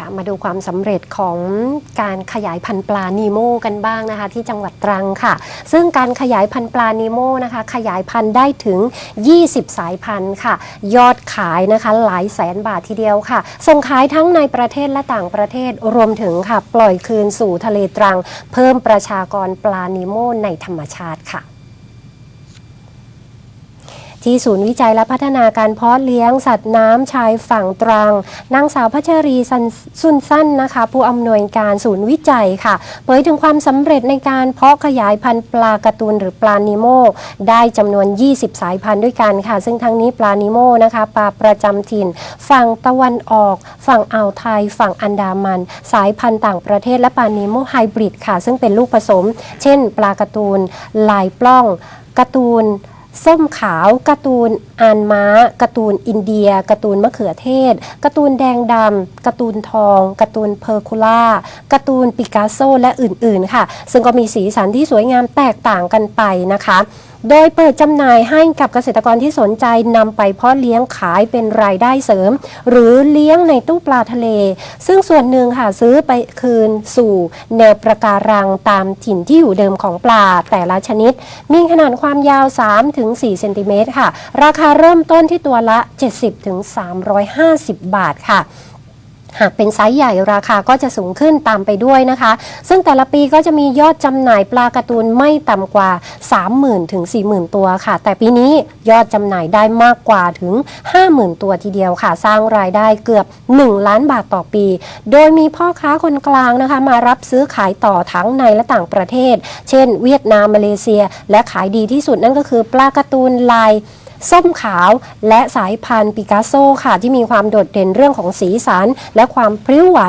ค่ะมาดูความสำเร็จของการขยายพันธุ์ปลานีโมกันบ้างนะคะ ที่จังหวัดตรังค่ะ ซึ่งการขยายพันธุ์ปลานีโมนะคะ ขยายพันธุ์ได้ถึง 20 สายพันธุ์ค่ะ ยอดขายนะคะหลายแสนบาททีเดียวค่ะ ส่งขายทั้งในประเทศและต่างประเทศรวมถึงค่ะ ปล่อยคืนสู่ทะเลตรัง เพิ่มประชากรปลานีโมในธรรมชาติค่ะ ที่ศูนย์วิจัยและพัฒนาการเพาะเลี้ยงสัตว์น้ำชายฝั่งตรังนางสาวพัชรีสุนสั้นนะคะ ผู้อำนวยการศูนย์วิจัยค่ะ เผยถึงความสำเร็จในการเพาะขยายพันธุ์ปลาการ์ตูนหรือปลานิโมได้จำนวน 20 สายพันธุ์ด้วยกันค่ะ ซึ่งทั้งนี้ปลานิโมนะคะปลาประจำถิ่น ฝั่งตะวันออก ฝั่งอ่าวไทย ฝั่งอันดามัน สายพันธุ์ต่างประเทศและปลานิโมไฮบริดค่ะ ซึ่งเป็นลูกผสม เช่น ปลาการ์ตูนลายปล้องการ์ตูน ส้มขาวการ์ตูนอานม้าการ์ตูนอินเดียการ์ตูนมะเขือเทศการ์ตูนแดงดำการ์ตูนทองการ์ตูนเพอร์คูล่าการ์ตูนปิกัสโซและอื่นๆค่ะ ซึ่งก็มีสีสันที่สวยงามแตกต่างกันไปนะคะ โดยเปิดจำหน่ายให้กับเกษตรกรที่สนใจนำไปเพาะเลี้ยงขายเป็นรายได้เสริม หรือเลี้ยงในตู้ปลาทะเล ซึ่งส่วนหนึ่งค่ะซื้อไปคืนสู่แนวประการังตามถิ่นที่อยู่เดิมของปลาแต่ละชนิด มีขนาดความยาว 3-4 เซนติเมตรค่ะ ราคาเริ่มต้นที่ตัวละ 70-350 บาทค่ะ หากเป็นไซส์ใหญ่ราคาก็จะสูงขึ้นตามไปด้วยนะคะ ซึ่งแต่ละปีก็จะมียอดจำหน่ายปลาการ์ตูนไม่ต่ำกว่า 30,000ถึง40,000 ตัวค่ะ แต่ปีนี้ยอดจำหน่ายได้มากกว่าถึง 50,000 ตัวทีเดียวค่ะ สร้างรายได้เกือบ 1 ล้านบาทต่อปี โดยมีพ่อค้าคนกลางนะคะ มารับซื้อขายต่อทั้งในและต่างประเทศ เช่น เวียดนามมาเลเซีย และขายดีที่สุดนั่นก็คือปลาการ์ตูนลาย ส้มขาวและสายพันธุ์ปิกัสโซค่ะ ที่มีความโดดเด่นเรื่องของสีสัน และความพริ้วไหว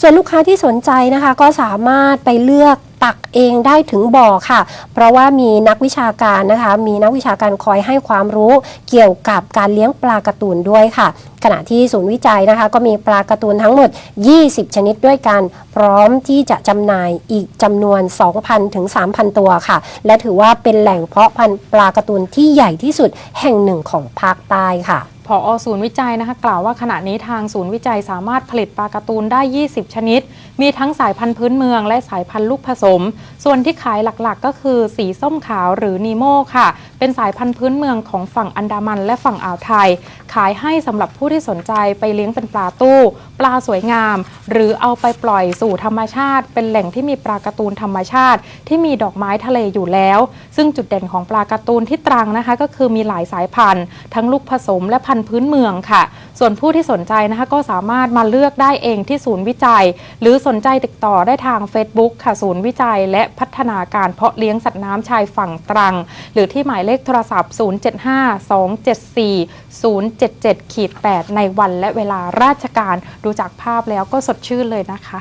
ส่วนลูกค้าที่สนใจนะคะ ก็สามารถไปเลือกตักเองได้ถึงบ่อค่ะ เพราะว่ามีนักวิชาการนะคะ มีนักวิชาการคอยให้ความรู้เกี่ยวกับการเลี้ยงปลากระตูนด้วยค่ะ ขณะที่ศูนย์วิจัยนะคะ ก็มีปลาการ์ตูนทั้งหมด 20 ชนิดด้วยกัน พร้อมที่จะจำหน่ายอีกจำนวน 2,000 ถึง 3,000 ตัวค่ะ และถือว่าเป็นแหล่งเพาะพันธุ์ปลาการ์ตูนที่ใหญ่ที่สุดแห่งหนึ่งของภาคใต้ค่ะผอศูนย์วิจัยนะคะกล่าวว่าขณะนี้ทางศูนย์วิจัยสามารถผลิตปลาการ์ตูนได้ 20 ชนิด มีทั้งสายพันธุ์พื้นเมืองและสายพันธุ์ลูกผสม ส่วนที่ขายหลักๆ ก็คือสีส้มขาวหรือนีโมค่ะ เป็นสายพันธุ์พื้นเมืองของฝั่งอันดามันและฝั่งอ่าวไทย ขายให้สำหรับผู้ที่สนใจไปเลี้ยงเป็นปลาตู้ปลาสวยงาม หรือเอาไปปล่อยสู่ธรรมชาติ เป็นแหล่งที่มีปลาการ์ตูนธรรมชาติ ที่มีดอกไม้ทะเลอยู่แล้ว ซึ่งจุดเด่นของปลาการ์ตูนที่ตรังนะคะ ก็คือมีหลายสายพันธุ์ ทั้งลูกผสมและพันธุ์พื้นเมืองค่ะ ส่วนผู้ที่สนใจนะคะก็สามารถมาเลือกได้เองที่ศูนย์วิจัย หรือสนใจติดต่อได้ทาง Facebook ค่ะศูนย์วิจัย และพัฒนาการเพาะเลี้ยงสัตว์น้ำชายฝั่งตรัง หรือที่หมายเลขโทรศัพท์ 075-274-077ขีด8ในวันและเวลาราชการดูจากภาพแล้วก็สดชื่นเลยนะคะ